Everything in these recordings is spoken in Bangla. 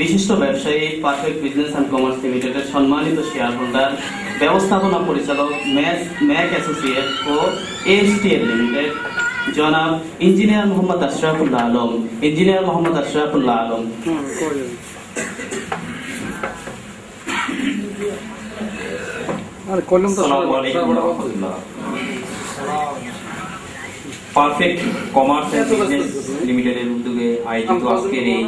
বিশিষ্ট ব্যবসায়ী পারফেক্ট বিজনেস অ্যান্ড কমার্স লিমিটেডের সম্মানিত শেয়ার হোল্ডার ব্যবস্থাপনা পরিচালক ম্যাক ম্যাক অ্যাসোসিয়েট ও এসটিএল লিমিটেড। জনাব ইঞ্জিনিয়ার মোহাম্মদ আশরাফুল্লাহ আলম। ইঞ্জিনিয়ার মোহাম্মদ আশরাফুল্লাহ আলম। আর কলম তো পারফেক্ট কমার্স বিজনেস লিমিটেডের উদ্যোগে আয়োজিত আজকের এই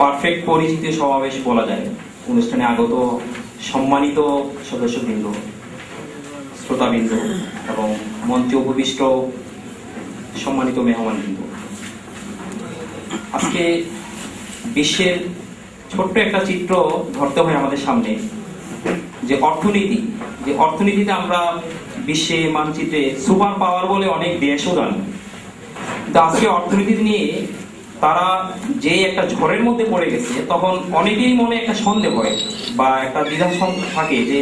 পারফেক্ট পরিচিতি সমাবেশ বলা যায়। অনুষ্ঠানে আগত সম্মানিত সদস্যবৃন্দ শ্রোতাবৃন্দ এবং মঞ্চে উপবিষ্ট সম্মানিত মেহমানবৃন্দ। আজকে বিশ্বের ছোট্ট একটা চিত্র ধরতে হয় আমাদের সামনে। যে অর্থনীতি যে অর্থনীতিতে আমরা বিশ্বে মানচিত্রে সুপার পাওয়ার বলে অনেক দেশও জানি কিন্তু আজকে অর্থনীতি নিয়ে তারা যে একটা ঝড়ের মধ্যে পড়ে গেছে, তখন অনেকেই মনে একটা সন্দেহ হয় বা একটা দ্বিধা থাকে যে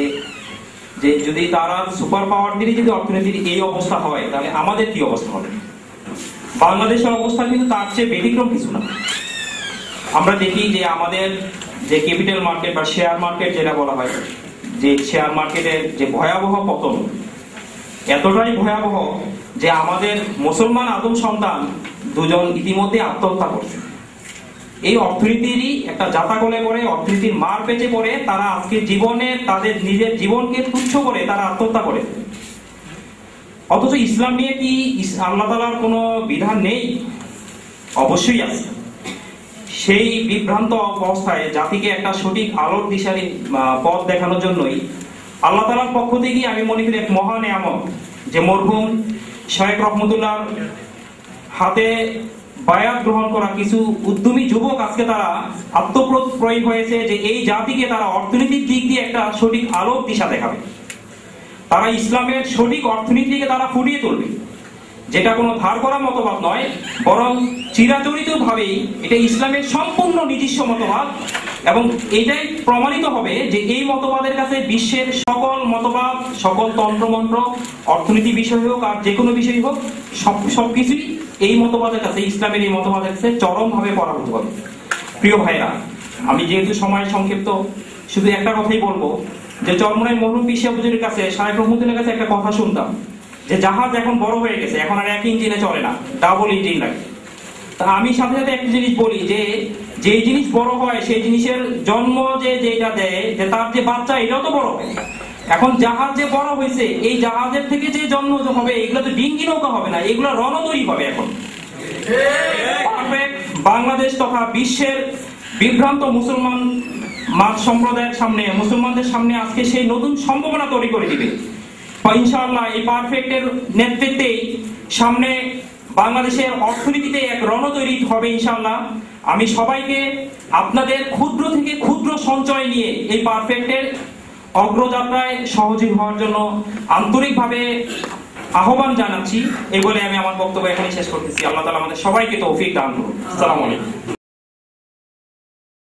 যে যদি তারা সুপার পাওয়ার দিয়ে যদি অর্থনীতির এই অবস্থা হয়, তাহলে আমাদের কি অবস্থা হবে? বাংলাদেশের অবস্থা কিন্তু তার চেয়ে ব্যতিক্রম কিছু না। আমরা দেখি যে আমাদের যে ক্যাপিটাল মার্কেট বা শেয়ার মার্কেট যেটা বলা হয়, যে শেয়ার মার্কেটের যে ভয়াবহ পতন এতটাই ভয়াবহ যে আমাদের মুসলমান আদম সন্তান দুজন ইতিমধ্যে আত্মহত্যা করছে। এই অর্থনীতিরই একটা যাতা জাতাকলে করে অর্থনীতির মার পেঁচে পড়ে, তারা আজকে জীবনে তাদের নিজের জীবনকে তুচ্ছ করে তারা আত্মহত্যা করে। অথচ ইসলাম নিয়ে কি আল্লাহ তালার কোনো বিধান নেই? অবশ্যই আছে। সেই বিভ্রান্ত অবস্থায় জাতিকে একটা সঠিক আলোর দিশারি পথ দেখানোর জন্যই আল্লাহ তালার পক্ষ থেকে আমি মনে করি এক মহান এমন যে মরহুম শেখ রহমতুল্লাহ হাতে বায়াত গ্রহণ করা কিছু উদ্যমী যুবক আজকে তারা আত্মপ্রয়োগ হয়েছে যে এই জাতিকে তারা অর্থনীতির দিক দিয়ে একটা সঠিক আলোক দিশা দেখাবে। তারা ইসলামের সঠিক অর্থনীতিকে তারা ফুটিয়ে তুলবে। যেটা কোনো ধার করা মতবাদ নয়, বরং চিরাচরিত ভাবেই এটা ইসলামের সম্পূর্ণ নিজস্ব মতবাদ, এবং এটাই প্রমাণিত হবে যে এই মতবাদের কাছে বিশ্বের সকল মতবাদ, সকল তন্ত্রমন্ত্র, অর্থনীতি বিষয় হোক আর যে কোনো বিষয় হোক, সব সবকিছুই এই মতবাদের কাছে, ইসলামের এই মতবাদের কাছে চরমভাবে পরাভূত হবে। প্রিয় ভাইরা আমি যেহেতু সময় সংক্ষিপ্ত, শুধু একটা কথাই বলব, যে মরহুম পিসিয়া হুজুরের কাছে শাহেক রহমতুল্লার কাছে একটা কথা শুনতাম। যে জাহাজ এখন বড় হয়ে গেছে, এখন আর এক ইঞ্জিনে চলে না ডাবল ইঞ্জিন লাগে। তা আমি সাথে সাথে একটা জিনিস বলি যে যে জিনিস বড় হয়, সেই জিনিসের জন্ম যে যেটা দেয়, যে তার যে বাচ্চা, এটাও তো বড় হয়। এখন জাহাজ যে বড় হয়েছে, এই জাহাজের থেকে যে জন্ম হবে, এগুলো তো ডিঙ্গি নৌকা হবে না, এগুলো রণতরী হবে এখন। বাংলাদেশ তথা বিশ্বের বিভ্রান্ত মুসলমান মাছ সম্প্রদায়ের সামনে, মুসলমানদের সামনে আজকে সেই নতুন সম্ভাবনা তৈরি করে দিবে। ইনশাআল্লাহ এই পারফেক্টের নেতৃত্বে সামনে বাংলাদেশের অর্থনীতিতে এক রণ তৈরি হবে ইনশাআল্লাহ। আমি সবাইকে আপনাদের ক্ষুদ্র থেকে ক্ষুদ্র সঞ্চয় নিয়ে এই পারফেক্টের অগ্রযাত্রায় সহযোগী হওয়ার জন্য আন্তরিকভাবে আহ্বান জানাচ্ছি। এই বলে আমি আমার বক্তব্য এখানে শেষ করতেছি। আল্লাহ তালা আমাদের সবাইকে তৌফিক দান করুন। আলাইকুম।